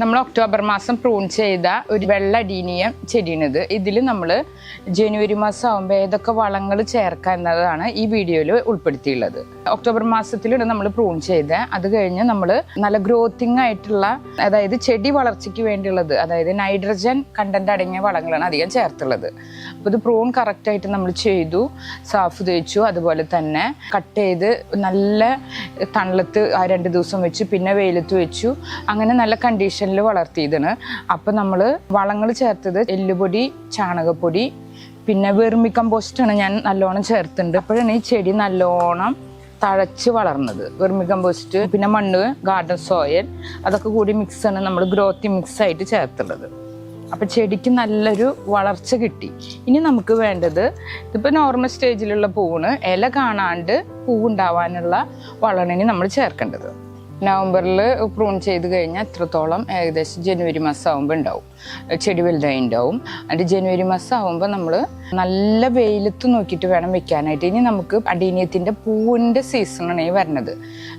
നമ്മൾ ഒക്ടോബർ മാസം പ്രൂൺ ചെയ്ത ഒരു വെള്ള അടീനിയം ചെടിയാണിത് ഇതിൽ നമ്മൾ ജനുവരി മാസം ആകുമ്പോൾ ഏതൊക്കെ വളങ്ങൾ ചേർക്കുക എന്നതാണ് ഈ വീഡിയോയിൽ ഉൾപ്പെടുത്തിയുള്ളത്. ഒക്ടോബർ മാസത്തിലാണ് നമ്മൾ പ്രൂൺ ചെയ്ത അത് കഴിഞ്ഞ് നമ്മൾ നല്ല ഗ്രോത്തിങ് ആയിട്ടുള്ള അതായത് ചെടി വളർച്ചയ്ക്ക് വേണ്ടിയുള്ളത് അതായത് നൈട്രജൻ കണ്ടന്റ് അടങ്ങിയ വളങ്ങളാണ് അധികം ചേർത്തുള്ളത്. അപ്പോൾ ഇത് പ്രൂൺ കറക്റ്റായിട്ട് നമ്മൾ ചെയ്തു സാഫ് തേച്ചു അതുപോലെ തന്നെ കട്ട് ചെയ്ത് നല്ല തണലത്ത് ആ രണ്ട് ദിവസം വെച്ചു പിന്നെ വെയിലത്ത് വെച്ചു. അങ്ങനെ നല്ല കണ്ടീഷനിൽ വളർത്തിയതാണ്. അപ്പോൾ നമ്മൾ വളങ്ങൾ ചേർത്തത് എല്ലുപൊടി ചാണകപ്പൊടി പിന്നെ വെർമി കമ്പോസ്റ്റാണ് ഞാൻ നല്ലോണം ചേർത്തിട്ടുണ്ട് അപ്പോഴാണ് ഈ ചെടി നല്ലോണം തഴച്ച് വളർന്നത്. വെർമി കമ്പോസ്റ്റ് പിന്നെ മണ്ണ് ഗാർഡൻ സോയൽ അതൊക്കെ കൂടി മിക്സാണ് നമ്മൾ ഗ്രോത്തി മിക്സ് ആയിട്ട് ചേർത്തുള്ളത്. അപ്പൊ ചെടിക്ക് നല്ലൊരു വളർച്ച കിട്ടി. ഇനി നമുക്ക് വേണ്ടത് ഇതിപ്പോൾ നോർമൽ സ്റ്റേജിലുള്ള പൂവാണ്. ഇല കാണാണ്ട് പൂവുണ്ടാവാനുള്ള വളമാണ് ഇനി നമ്മൾ ചേർക്കേണ്ടത്. നവംബറിൽ പ്രൂൺ ചെയ്ത് കഴിഞ്ഞാൽ എത്രത്തോളം ഏകദേശം ജനുവരി മാസം ആകുമ്പോൾ ഉണ്ടാവും ചെടി വലുതായി ഉണ്ടാവും അതിന്റെ ജനുവരി മാസം ആകുമ്പോൾ നമ്മൾ നല്ല വെയിലത്ത് നോക്കിയിട്ട് വേണം വെക്കാനായിട്ട്. ഇനി നമുക്ക് അടീനിയത്തിന്റെ പൂവിന്റെ സീസണാണ് ഈ വരുന്നത്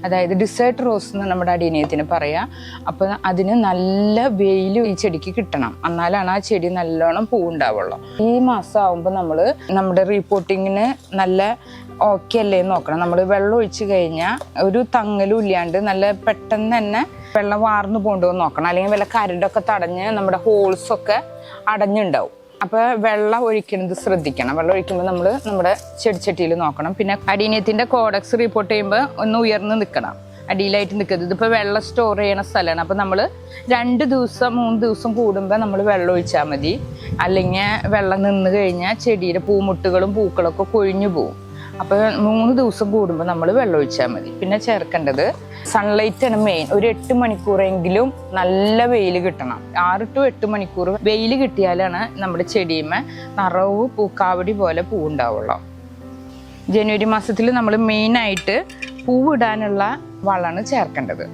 അതായത് ഡിസേർട്ട് റോസ് എന്ന് നമ്മുടെ അടീനിയത്തിന് പറയാം. അപ്പോൾ അതിന് നല്ല വെയിൽ ഈ ചെടിക്ക് കിട്ടണം. എന്നാലാണ് ആ ചെടി നല്ലോണം പൂവുണ്ടാവുള്ളൂ. ഈ മാസം ആകുമ്പോൾ നമ്മൾ നമ്മുടെ റീപോർട്ടിങ്ങിന് നല്ല ഓക്കെ അല്ലേ? നോക്കണം. നമ്മൾ വെള്ളം ഒഴിച്ചു കഴിഞ്ഞാൽ ഒരു തങ്ങലും ഇല്ലാണ്ട് നല്ല പെട്ടെന്ന് തന്നെ വെള്ളം വാർന്നു പോകണ്ടെന്ന് നോക്കണം. അല്ലെങ്കിൽ വല്ല കരടൊക്കെ തടഞ്ഞ് നമ്മുടെ ഹോൾസൊക്കെ അടഞ്ഞുണ്ടാവും. അപ്പോൾ വെള്ളം ഒഴിക്കുന്നത് ശ്രദ്ധിക്കണം. വെള്ളം ഒഴിക്കുമ്പോൾ നമ്മൾ നമ്മുടെ ചെടിച്ചട്ടിയിൽ നോക്കണം. പിന്നെ അടീനിയത്തിന്റെ കോഡക്സ് റിപ്പോർട്ട് ചെയ്യുമ്പോൾ ഒന്ന് ഉയർന്ന് നിൽക്കണം അടിയിലായിട്ട് നിൽക്കരുത് ഇതിപ്പോൾ വെള്ളം സ്റ്റോർ ചെയ്യണ സ്ഥലമാണ് അപ്പോൾ നമ്മൾ രണ്ട് ദിവസം മൂന്ന് ദിവസം കൂടുമ്പോൾ നമ്മൾ വെള്ളം ഒഴിച്ചാൽ മതി. അല്ലെങ്കിൽ വെള്ളം നിന്ന് കഴിഞ്ഞാൽ ചെടിയുടെ പൂമുട്ടുകളും പൂക്കളൊക്കെ കൊഴിഞ്ഞു പോകും അപ്പോൾ മൂന്ന് ദിവസം കൂടുമ്പോൾ നമ്മൾ വെള്ളം ഒഴിച്ചാൽ മതി. പിന്നെ ചേർക്കേണ്ടത് സൺലൈറ്റ് ആണ് മെയിൻ ഒരു എട്ട് മണിക്കൂറെങ്കിലും നല്ല വെയിൽ കിട്ടണം. ആറ് ടു എട്ട് മണിക്കൂർ വെയിൽ കിട്ടിയാലാണ് നമ്മുടെ ചെടിയുമേ നിറവ് പൂക്കാവടി പോലെ പൂവുണ്ടാവുള്ളൂ. ജനുവരി മാസത്തിൽ നമ്മൾ മെയിനായിട്ട് പൂവിടാനുള്ള വളമാണ് ചേർക്കേണ്ടത്.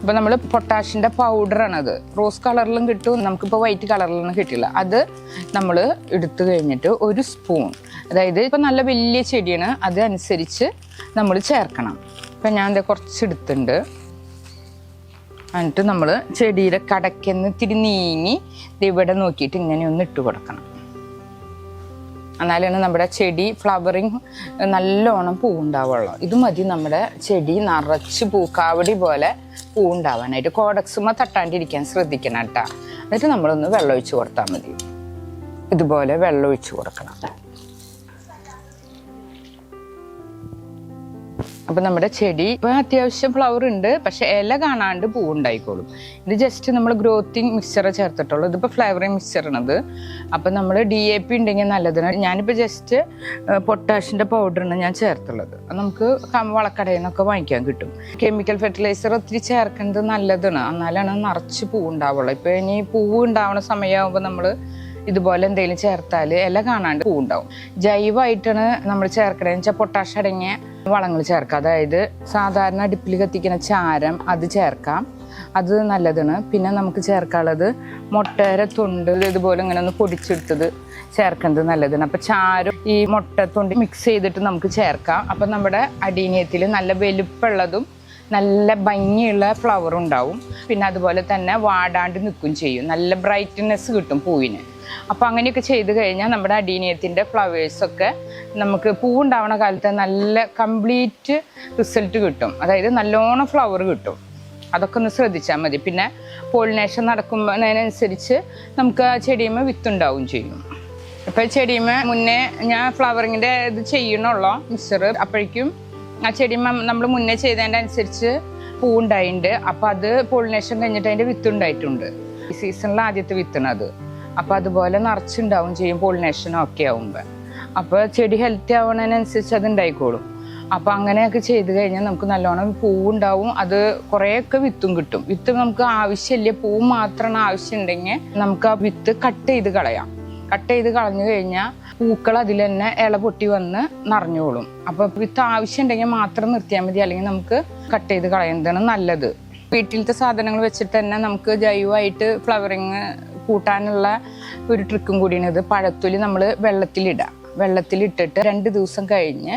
അപ്പോൾ നമ്മൾ പൊട്ടാഷിന്റെ പൗഡറാണത് റോസ് കളറിലും കിട്ടും. നമുക്കിപ്പോൾ വൈറ്റ് കളറിലൊന്നും കിട്ടില്ല. അത് നമ്മൾ എടുത്തു കഴിഞ്ഞിട്ട് ഒരു സ്പൂൺ അതായത് ഇപ്പം നല്ല വലിയ ചെടിയാണ്. അതനുസരിച്ച് നമ്മൾ ചേർക്കണം. ഇപ്പം ഞാൻ ഇത് കുറച്ച് എടുത്തിട്ടുണ്ട് എന്നിട്ട് നമ്മൾ ചെടിയുടെ കടക്കെന്ന് ഇത്തിരി നീങ്ങി ഇവിടെ നോക്കിയിട്ട് ഇങ്ങനെ ഒന്ന് ഇട്ട് കൊടുക്കണം. എന്നാലാണ് നമ്മുടെ ചെടി ഫ്ലവറിങ് നല്ലോണം പൂവുണ്ടാവുള്ളൂ. ഇത് മതി നമ്മുടെ ചെടി നിറച്ച് പൂക്കാവടി പോലെ പൂവുണ്ടാവാനായിട്ട്. കോഡക്സുമ തട്ടാണ്ടിരിക്കാൻ ശ്രദ്ധിക്കണം കേട്ടോ. എന്നിട്ട് നമ്മളൊന്ന് വെള്ളം ഒഴിച്ച് കൊടുത്താൽ മതി. ഇതുപോലെ വെള്ളം ഒഴിച്ച് കൊടുക്കണം. അപ്പം നമ്മുടെ ചെടി ഇപ്പം അത്യാവശ്യം ഫ്ലവർ ഉണ്ട് പക്ഷെ ഇല കാണാണ്ട് പൂവുണ്ടായിക്കോളും. ഇത് ജസ്റ്റ് നമ്മൾ ഗ്രോത്തിങ് മിക്സ്ചർ ചേർത്തിട്ടുള്ളൂ. ഇതിപ്പോൾ ഫ്ലേവറിങ് മിക്സ്ചറാണത് അപ്പം നമ്മൾ ഡി എ പി ഉണ്ടെങ്കിൽ നല്ലതാണ് ഞാനിപ്പോൾ ജസ്റ്റ് പൊട്ടാഷിന്റെ പൗഡറാണ് ഞാൻ ചേർത്തുള്ളത്. നമുക്ക് വളക്കടയിൽ നിന്നൊക്കെ വാങ്ങിക്കാൻ കിട്ടും. കെമിക്കൽ ഫെർട്ടിലൈസർ ഒത്തിരി ചേർക്കുന്നത് നല്ലതാണ്. എന്നാലാണ് നിറച്ച് പൂവുണ്ടാവുള്ളൂ. ഇപ്പോൾ ഇനി പൂവ് ഉണ്ടാവുന്ന സമയമാകുമ്പോൾ നമ്മൾ ഇതുപോലെ എന്തെങ്കിലും ചേർത്താൽ ഇല കാണാണ്ട് പൂവുണ്ടാവും. ജൈവമായിട്ടാണ് നമ്മൾ ചേർക്കണതെന്ന് വെച്ചാൽ പൊട്ടാഷ് അടങ്ങിയ വളങ്ങൾ ചേർക്കാം അതായത് സാധാരണ അടുപ്പിൽ കത്തിക്കുന്ന ചാരം അത് ചേർക്കാം. അത് നല്ലതാണ്. പിന്നെ നമുക്ക് ചേർക്കാനുള്ളത് മുട്ടയുടെ തൊണ്ട് ഇതുപോലെ ഇങ്ങനെ ഒന്ന് പൊടിച്ചെടുത്തത് ചേർക്കുന്നത് നല്ലതാണ്. അപ്പം ചാരം ഈ മുട്ട തൊണ്ട് മിക്സ് ചെയ്തിട്ട് നമുക്ക് ചേർക്കാം. അപ്പം നമ്മുടെ അടീനിയത്തിൽ നല്ല വലുപ്പമുള്ളതും നല്ല ഭംഗിയുള്ള ഫ്ലവർ ഉണ്ടാവും. പിന്നെ അതുപോലെ തന്നെ വാടാണ്ട് നിൽക്കുകയും ചെയ്യും. നല്ല ബ്രൈറ്റ്നെസ് കിട്ടും പൂവിന്. അപ്പോൾ അങ്ങനെയൊക്കെ ചെയ്ത് കഴിഞ്ഞാൽ നമ്മുടെ അടീനിയത്തിന്റെ ഫ്ലവേഴ്സൊക്കെ നമുക്ക് പൂവുണ്ടാവണ കാലത്ത് നല്ല കംപ്ലീറ്റ് റിസൾട്ട് കിട്ടും. അതായത് നല്ലോണം ഫ്ലവർ കിട്ടും. അതൊക്കെ ഒന്ന് ശ്രദ്ധിച്ചാൽ മതി. പിന്നെ പോളിനേഷൻ നടക്കുമ്പോഴതിനനുസരിച്ച് നമുക്ക് ആ ചെടിയുമ്പോൾ വിത്തുണ്ടാവും ചെയ്യും. ഇപ്പം ചെടിയുമ്മ മുന്നേ ഞാൻ ഫ്ലവറിങ്ങിന്റെ ഇത് ചെയ്യണുള്ളൂ മിക്സർ അപ്പോഴേക്കും ആ ചെടിയുമ്പോൾ നമ്മൾ മുന്നേ ചെയ്തതിന്റെ അനുസരിച്ച് പൂവുണ്ടായിട്ടുണ്ട് അപ്പോൾ അത് പോളിനേഷൻ കഴിഞ്ഞിട്ട് അതിന്റെ വിത്തുണ്ടായിട്ടുണ്ട് ഈ സീസണിൽ ആദ്യത്തെ വിത്താണ് അത് അപ്പം അതുപോലെ നിറച്ചുണ്ടാവും ചെയ്യും പോളിനേഷൻ ഒക്കെ ആവുമ്പോൾ അപ്പോൾ ചെടി ഹെൽത്തി ആവണതിനനുസരിച്ച് അത് ഉണ്ടായിക്കോളും അപ്പോൾ അങ്ങനെയൊക്കെ ചെയ്ത് കഴിഞ്ഞാൽ നമുക്ക് നല്ലോണം പൂവുണ്ടാവും. അത് കുറേയൊക്കെ വിത്തും കിട്ടും. വിത്ത് നമുക്ക് ആവശ്യമില്ല പൂ മാത്രമാണ് ആവശ്യമുണ്ടെങ്കിൽ നമുക്ക് ആ വിത്ത് കട്ട് ചെയ്ത് കളയാം. കട്ട് ചെയ്ത് കളഞ്ഞു കഴിഞ്ഞാൽ പൂക്കൾ അതിൽ തന്നെ ഇല പൊട്ടി വന്ന് നിറഞ്ഞോളും. അപ്പോൾ വിത്ത് ആവശ്യമുണ്ടെങ്കിൽ മാത്രം നിർത്തിയാൽ മതി. അല്ലെങ്കിൽ നമുക്ക് കട്ട് ചെയ്ത് കളയുന്നതാണ് നല്ലത്. വീട്ടിലത്തെ സാധനങ്ങൾ വെച്ചിട്ട് തന്നെ നമുക്ക് ജൈവമായിട്ട് ഫ്ലവറിങ് കൂട്ടാനുള്ള ഒരു ട്രിക്കും കൂടിയാണ് ഇത്. പഴത്തൊലി നമ്മൾ വെള്ളത്തിലിടാം. വെള്ളത്തിലിട്ടിട്ട് രണ്ട് ദിവസം കഴിഞ്ഞ്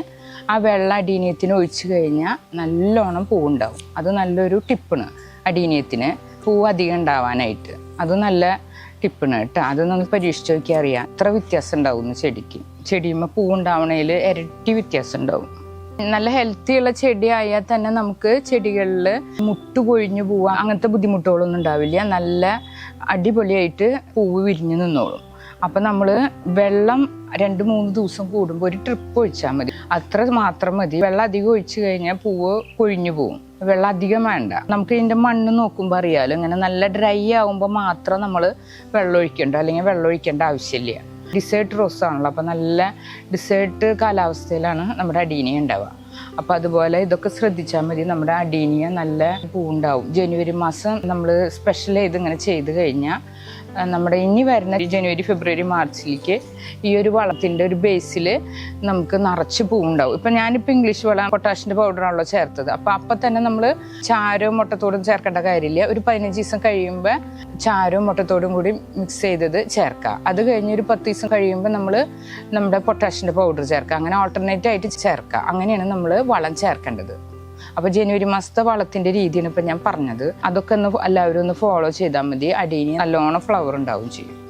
ആ വെള്ളം അടീനിയത്തിന് ഒഴിച്ചു കഴിഞ്ഞാൽ നല്ലോണം പൂവുണ്ടാവും. അത് നല്ലൊരു ടിപ്പാണ് അടീനിയത്തിന്. പൂ അധികം ഉണ്ടാവാനായിട്ട്. അത് നല്ല ടിപ്പാണ് കേട്ടോ. അത് നമ്മൾ പരീക്ഷിച്ച് നോക്കിയാൽ അറിയാം. എത്ര വ്യത്യാസം ഉണ്ടാവും ചെടിക്ക്. ചെടിയുമ്പോൾ പൂ ഉണ്ടാവണേൽ ഇരട്ടി വ്യത്യാസം ഉണ്ടാവും. നല്ല ഹെൽത്തി ഉള്ള ആയാൽ തന്നെ നമുക്ക് ചെടികളിൽ മുട്ട് കൊഴിഞ്ഞു പോവുക അങ്ങനത്തെ ബുദ്ധിമുട്ടുകളൊന്നും ഉണ്ടാവില്ല. നല്ല അടിപൊളിയായിട്ട് പൂവ് വിരിഞ്ഞു നിന്നോളും. അപ്പം നമ്മൾ വെള്ളം രണ്ട് മൂന്ന് ദിവസം കൂടുമ്പോൾ ഒരു ട്രിപ്പ് ഒഴിച്ചാൽ മതി. അത്ര മാത്രം മതി. വെള്ളം അധികം ഒഴിച്ചു കഴിഞ്ഞാൽ പൂവ് കൊഴിഞ്ഞു പോവും. വെള്ളം അധികം വേണ്ട. നമുക്ക് ഇതിന്റെ മണ്ണ് നോക്കുമ്പോൾ അറിയാലോ ഇങ്ങനെ നല്ല ഡ്രൈ ആകുമ്പോൾ മാത്രം നമ്മൾ വെള്ളം ഒഴിക്കേണ്ട അല്ലെങ്കിൽ വെള്ളം ഒഴിക്കേണ്ട ആവശ്യമില്ല. ഡിസേർട്ട് റോസ് ആണല്ലോ അപ്പോൾ നല്ല ഡിസേർട്ട് കാലാവസ്ഥയിലാണ് നമ്മുടെ അടീനെ ഉണ്ടാവുക. അപ്പോൾ അതുപോലെ ഇതൊക്കെ ശ്രദ്ധിച്ചാൽ മതി. നമ്മുടെ അടീനിയ നല്ല പൂവുണ്ടാവും. ജനുവരി മാസം നമ്മൾ സ്പെഷ്യൽ ചെയ്ത് ഇങ്ങനെ ചെയ്ത് കഴിഞ്ഞാൽ നമ്മുടെ ഇനി വരുന്ന ജനുവരി ഫെബ്രുവരി മാർച്ചിലേക്ക് ഈ ഒരു വളത്തിന്റെ ഒരു ബേസിൽ നമുക്ക് നിറച്ച് പൂവുണ്ടാവും. ഇപ്പം ഞാനിപ്പോൾ ഇംഗ്ലീഷ് വളം പൊട്ടാഷിന്റെ പൗഡറാണല്ലോ ചേർത്തത്. അപ്പോൾ അപ്പം തന്നെ നമ്മൾ ചാരവും മുട്ടത്തോടും ചേർക്കേണ്ട കാര്യമില്ല. ഒരു പതിനഞ്ച് ദിവസം കഴിയുമ്പോൾ ചാരവും മുട്ടത്തോടും കൂടി മിക്സ് ചെയ്തത് ചേർക്കാം. അത് കഴിഞ്ഞ് ഒരു പത്ത് ദിവസം കഴിയുമ്പോൾ നമ്മൾ നമ്മുടെ പൊട്ടാഷിന്റെ പൗഡർ ചേർക്കാം. അങ്ങനെ ഓൾട്ടർനേറ്റ് ആയിട്ട് ചേർക്കാം. അങ്ങനെയാണ് നമ്മൾ വളം ചേർക്കേണ്ടത്. അപ്പോൾ ജനുവരി മാസത്തെ വളത്തിന്റെ രീതിയാണ് ഇപ്പം ഞാൻ പറഞ്ഞത്. അതൊക്കെ ഒന്ന് എല്ലാവരും ഒന്ന് ഫോളോ ചെയ്താൽ മതി. അടിയിൽ നല്ലോണം ഫ്ലവർ ഉണ്ടാവും ചെയ്യും.